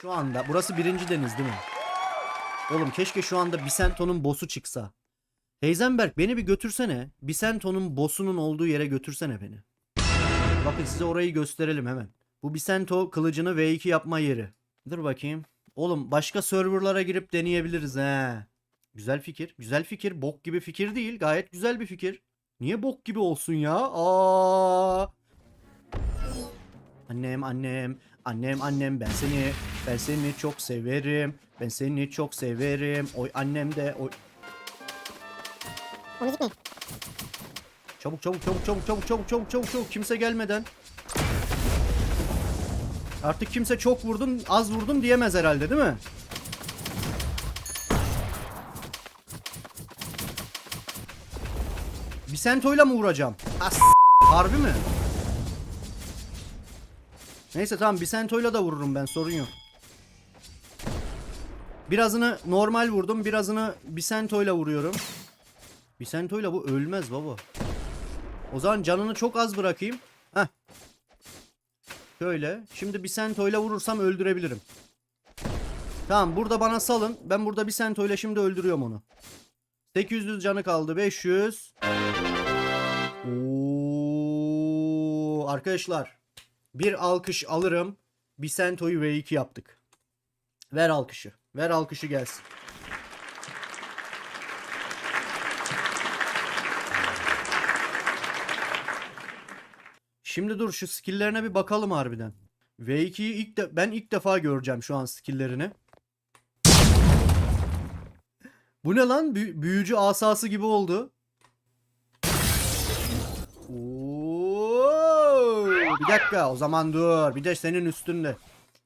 Şu anda burası birinci deniz değil mi? Oğlum keşke şu anda Bisento'nun boss'u çıksa. Heisenberg beni bir götürsene. Bisento'nun boss'unun olduğu yere götürsene beni. Bakın size orayı gösterelim hemen. Bu Bisento kılıcını V2 yapma yeri. Dur bakayım. Oğlum başka serverlara girip deneyebiliriz he. Güzel fikir. Güzel fikir. Bok gibi fikir değil. Gayet güzel bir fikir. Niye bok gibi olsun ya? Aa! Annem annem annem annem ben seni ben seni çok severim. Ben seni çok severim. Oy annem de oy O müzik ne? Çabuk çabuk çabuk çabuk çabuk çabuk çabuk çabuk çabuk kimse gelmeden. Artık kimse çok vurdum az vurdum diyemez herhalde değil mi? Bisento'yla mı vuracağım? As harbi mi? Neyse tamam Bisento'yla da vururum ben sorun yok. Birazını normal vurdum birazını Bisento'yla vuruyorum. Bisento'yla bu ölmez baba. O zaman canını çok az bırakayım. Heh. Şöyle. Şimdi Bisento'yla vurursam öldürebilirim. Tamam burada bana salın. Ben burada Bisento'yla şimdi öldürüyorum onu. 800 canı kaldı. 500. Oo, arkadaşlar. Bir alkış alırım. Bisento'yu V2 yaptık. Ver alkışı. Ver alkışı gelsin. Şimdi dur şu skill'lerine bir bakalım harbiden. V2'yi ilk de ben ilk defa göreceğim şu an skill'lerini. Bu ne lan? Bü- büyücü asası gibi oldu. Oo, bir dakika o zaman dur. Bir de senin üstünde.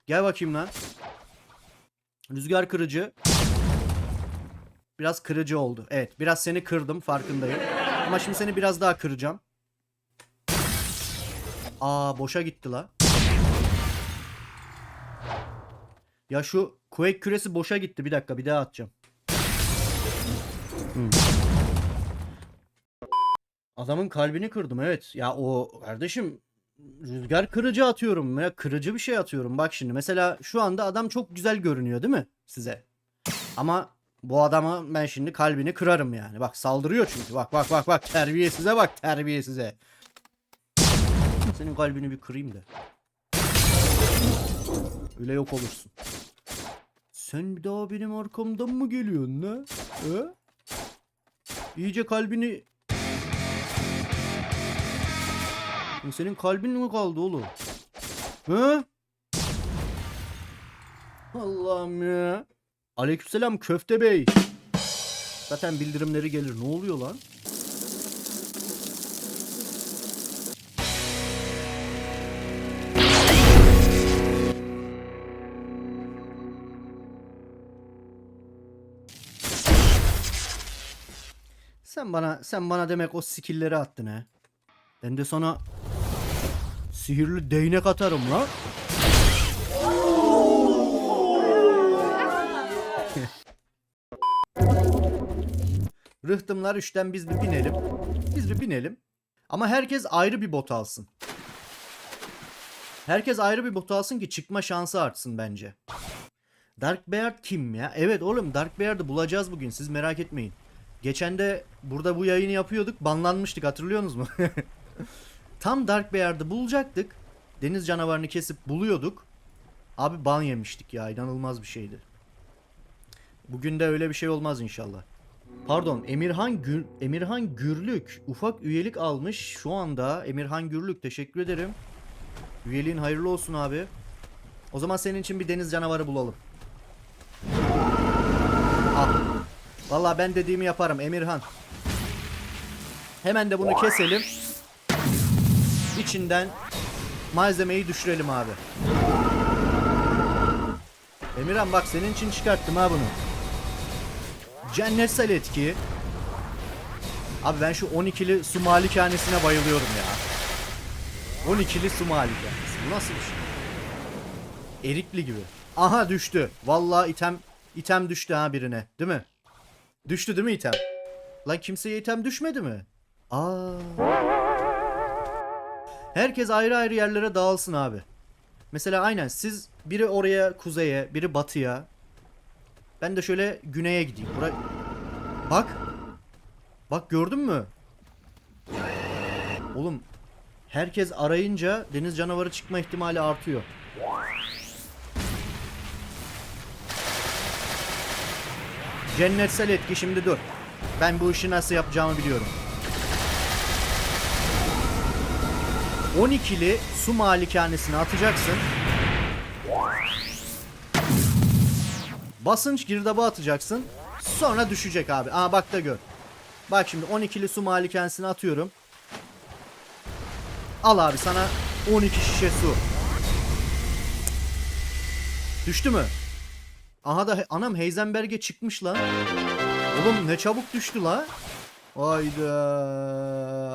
Gel bakayım lan. Rüzgar kırıcı. Biraz kırıcı oldu. Evet biraz seni kırdım farkındayım. Ama şimdi seni biraz daha kıracağım. Aa boşa gitti la. Ya şu Quake küresi boşa gitti. Bir dakika bir daha atacağım. Hmm. Adamın kalbini kırdım evet. Ya o kardeşim rüzgar kırıcı atıyorum ya kırıcı bir şey atıyorum. Bak şimdi mesela şu anda adam çok güzel görünüyor değil mi size? Ama bu adama ben şimdi kalbini kırarım yani. Bak saldırıyor çünkü. Bak bak bak bak terbiyesize bak terbiyesize. Senin kalbini bir kırayım da. Öyle yok olursun. Sen bir daha benim arkamdan mı geliyorsun ne? He? İyice kalbini... Senin kalbin mi kaldı oğlum? He? Allah'ım ya. Aleykümselam köfte bey. Zaten bildirimleri gelir. Ne oluyor lan? Sen bana sen bana demek o skill'leri attın ha. Ben de sana sihirli değnek atarım la. Rıhtımlar üçten biz bir binelim. Biz bir binelim. Ama herkes ayrı bir bot alsın. Herkes ayrı bir bot alsın ki çıkma şansı artsın bence. Dark Beard kim ya? Evet oğlum Dark Beard'ı bulacağız bugün siz merak etmeyin. Geçen de burada bu yayını yapıyorduk banlanmıştık hatırlıyorsunuz mu? Tam Dark Beard'ı bulacaktık. Deniz canavarını kesip buluyorduk. Abi ban yemiştik ya inanılmaz bir şeydi. Bugün de öyle bir şey olmaz inşallah. Pardon Emirhan Gür Emirhan Gürlük ufak üyelik almış şu anda. Emirhan Gürlük teşekkür ederim. Üyeliğin hayırlı olsun abi. O zaman senin için bir deniz canavarı bulalım. Al. Vallahi ben dediğimi yaparım Emirhan. Hemen de bunu keselim. İçinden malzemeyi düşürelim abi. Emirhan bak senin için çıkarttım ha bunu. Cennetsel etki. Abi ben şu 12'li su malikanesine bayılıyorum ya. 12'li su malikanesi. Bu nasıl bir şey? Erikli gibi. Aha düştü. Vallahi item item düştü ha birine. Değil mi? Düştü değil mi item? Lan kimseye item düşmedi mi? Aa. Herkes ayrı ayrı yerlere dağılsın abi. Mesela aynen siz biri oraya kuzeye, biri batıya. Ben de şöyle güneye gideyim. Bura... Bak. Bak gördün mü? Oğlum herkes arayınca deniz canavarı çıkma ihtimali artıyor. Cennetsel etki şimdi dur. Ben bu işi nasıl yapacağımı biliyorum. 12'li su malikanesine atacaksın. Basınç girdabı atacaksın. Sonra düşecek abi. Aa bak da gör. Bak şimdi 12'li su malikanesine atıyorum. Al abi sana 12 şişe su. Düştü mü? Aha da anam Heisenberg'e çıkmış lan. Oğlum ne çabuk düştü la. Hayda.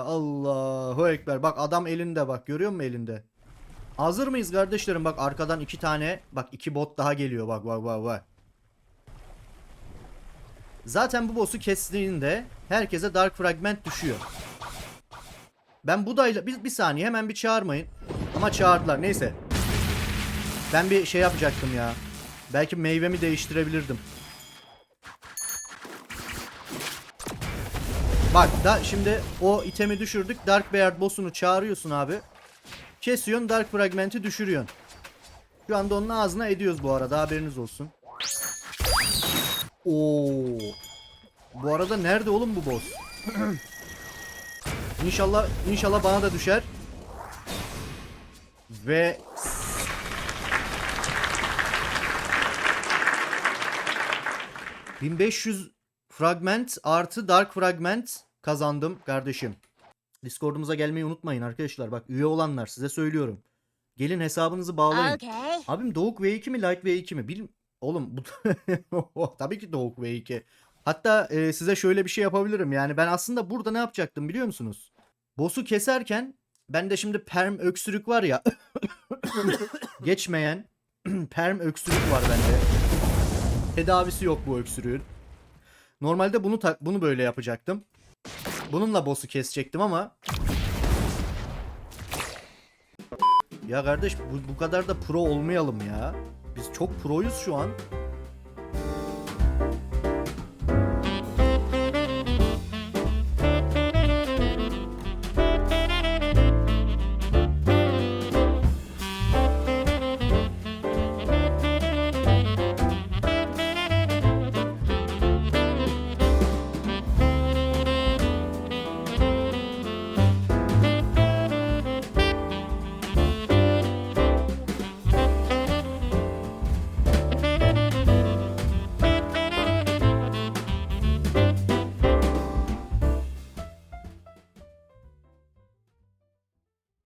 Allahu Ekber. Bak adam elinde bak. Görüyor musun elinde? Hazır mıyız kardeşlerim? Bak arkadan iki tane. Bak iki bot daha geliyor. Bak bak bak bak. Zaten bu boss'u kestiğinde herkese Dark Fragment düşüyor. Ben Buda'yla bir, bir saniye hemen bir çağırmayın. Ama çağırdılar. Neyse. Ben bir şey yapacaktım ya. Belki meyvemi değiştirebilirdim. Bak da şimdi o itemi düşürdük. Dark Beard boss'unu çağırıyorsun abi. Kesiyorsun Dark Fragment'i düşürüyorsun. Şu anda onun ağzına ediyoruz bu arada haberiniz olsun. Oo. Bu arada nerede oğlum bu boss? İnşallah inşallah bana da düşer. Ve ...1500 fragment artı dark fragment kazandım kardeşim. Discord'umuza gelmeyi unutmayın arkadaşlar. Bak üye olanlar size söylüyorum. Gelin hesabınızı bağlayın. Okay. Abim Doğuk V2 mi Light V2 mi? Bil Oğlum bu tabii ki Doğuk V2. Hatta e, size şöyle bir şey yapabilirim. Yani ben aslında burada ne yapacaktım biliyor musunuz? Boss'u keserken bende şimdi perm öksürük var ya. geçmeyen perm öksürük var bende. Tedavisi yok bu öksürüğün. Normalde bunu bunu böyle yapacaktım. Bununla boss'u kesecektim ama ya kardeş bu, bu kadar da pro olmayalım ya. Biz çok proyuz şu an.